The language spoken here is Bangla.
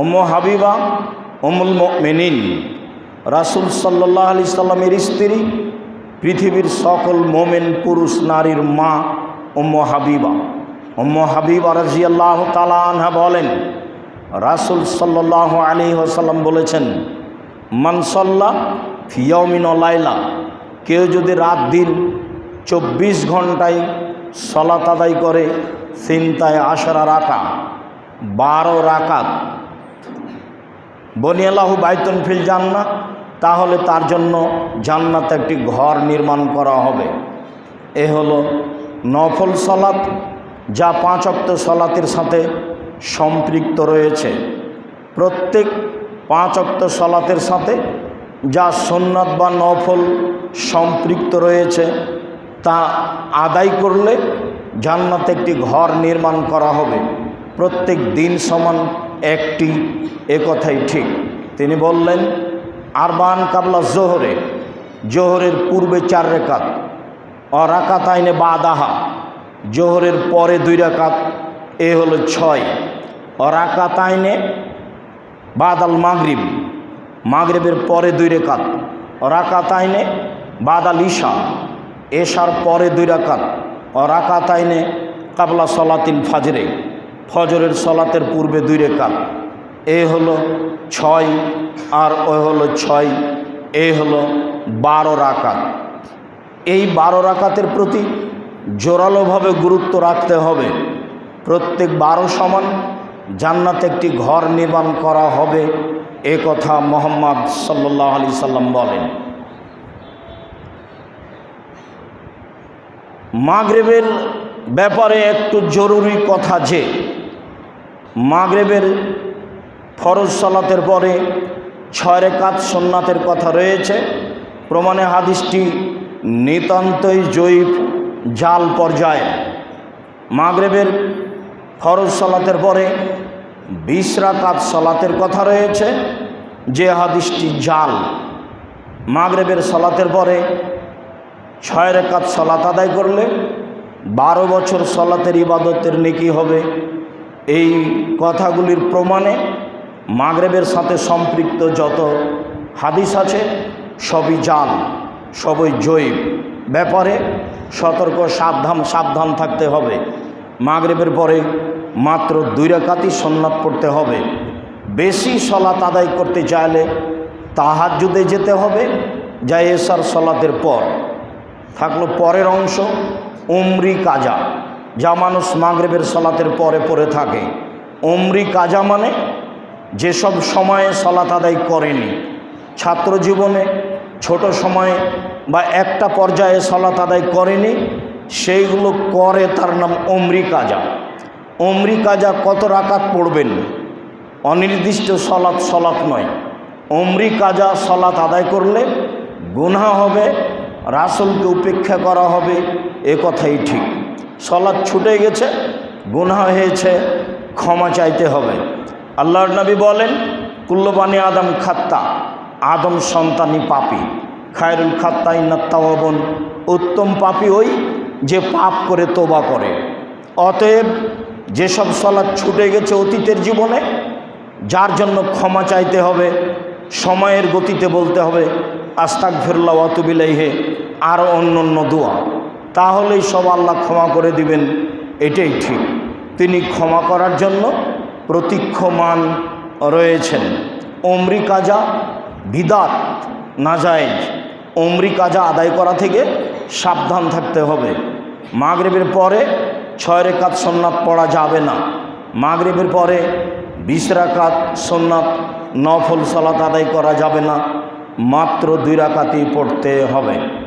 ওম হাবিবা অমুল মেনিন রাসুল সাল্লাহ আলি সাল্লামের স্ত্রী, পৃথিবীর সকল মোমেন পুরুষ নারীর মা ওম্ম হাবিবা। ওম্ম হাবিবা রাজিয়াল্লাহ তালা বলেন, রাসুল সাল্লাহ আলী আসাল্লাম বলেছেন মানসল্লা ফিয়মিন লাইলা, কেউ যদি রাত দিন চব্বিশ ঘন্টায় সলাত আদায় করে, চিন্তায় আশারা রাখা বারো রাকাত বনিয়াল্লাহু বাইতন ফিল জান্নাত তাহলে তার জন্য জান্নাত একটি ঘর নির্মাণ করা হবে। এ হলো নফল সলাত, যা পাঁচ অক্ত সলাতের সাথে সম্পৃক্ত রয়েছে। প্রত্যেক পাঁচ অক্ত সলাতের সাথে যা সন্ন্যত বা নফল সম্পৃক্ত রয়েছে, তা আদায় করলে জান্নাতে একটি ঘর নির্মাণ করা হবে। প্রত্যেক দিন সমান একটি এ কথাই ঠিক। তিনি বললেন, আরবান কাবলা জোহরে, জোহরের পূর্বে চার রেখাত, অরাকাত আইনে বাদাহা, জোহরের পরে দুই রাকাত এ হলো ছয়। অরাকাত আইনে বাদাল মাগরিব, মাগরিবের পরে দুই রেখাত, অরাকাত আইনে বাদাল ঈশা, এশার পরে দুই রাকাত অরাকাত আইনে কাবলা সলাতিন ফাজরে। ফজরের সলাতের পূর্বে দুই রেখাত এ হলো ছয় আর ও হলো ছয়। এ হলো বারো রাকাত। এই বারো রাকাতের প্রতি জোরালোভাবে গুরুত্ব রাখতে হবে। প্রত্যেক বারো সমান জান্নাতে একটি ঘর নির্মাণ করা হবে, এ কথা মোহাম্মদ সাল্লাহ আলি সাল্লাম বলেন। মাগরেবের ব্যাপারে একটু জরুরি কথা যে মাগরেবের ফরজ সালাতের পরে ছয় রেখাত সোননাথের কথা রয়েছে। প্রমাণে হাদিসটি নিতান্তই জৈব জাল পর্যায়ে। মাগরেবের ফরজ সালাতের পরে বিশ রাকাত সলাতের কথা রয়েছে, যে হাদিসটি জাল। মাগরেবের সলাতের পরে ছয় রেখাত সলাত আদায় করলে বারো বছর সলাতের ইবাদতের নেকি হবে। এই কথাগুলির প্রমাণে মাগরেবের সাথে সম্পৃক্ত যত হাদিস আছে, সবই জাল, সবই জৈব। ব্যাপারে সতর্ক, সাবধান সাবধান থাকতে হবে। মাগরেবের পরে মাত্র দুই রেখাতই সন্ন্যাত পড়তে হবে। বেশি সলাত আদায় করতে চাইলে তাহার তাহাজুদে যেতে হবে যা এসার সলাতের পর। থাকল পরের অংশ, উমরি কাজা। যা মানুষ মাগরেবের সলাতের পরে পরে থাকে। অমরি কাজা মানে যেসব সময়ে সলাত আদায় করেনি। ছাত্র জীবনে ছোট সময়ে বা একটা পর্যায়ে সলাত আদায় করেনি, সেইগুলো করে তার নাম অমরি কাজা। অমরি কাজা কত রাকাত পড়বেন? অনির্দিষ্ট সলাৎ সলাৎ নয়। অমরি কাজা সলাৎ আদায় করলে গুনা হবে, রাসুলকে উপেক্ষা করা হবে, এ কথাই ঠিক। সলাৎ ছুটে গেছে গুনা হয়েছে, ক্ষমা চাইতে হবে। আল্লাহর নবী বলেন, কুল্লবানি আদম খাত্তা, আদম সন্তানি পাপি। খায়রুল খাত্তা ইন্নাত্তাবন উত্তম পাপি ওই যে পাপ করে তোবা করে। অতএব যেসব সলাৎ ছুটে গেছে অতীতের জীবনে, যার জন্য ক্ষমা চাইতে হবে, সময়ের গতিতে বলতে হবে আস্তাক ফিরল্লা অতুবিলাইহে আরও অন্য অন্য দোয়া। তাহলেই সব আল্লাহ ক্ষমা করে দিবেন। এটাই ঠিক। তিনি ক্ষমা করার জন্য প্রতীক্ষমান রয়েছেন। অমরি কাজা বিদাত, নাজায়েজ। অমরি কাজা আদায় করা থেকে সাবধান থাকতে হবে। মাগরেবের পরে ছয় রেখাত সোননাথ পড়া যাবে না। মাগরেবের পরে বিশ রাকাত সোননাথ নফল সালাত আদায় করা যাবে না। মাত্র দুই রাকাতই পড়তে হবে।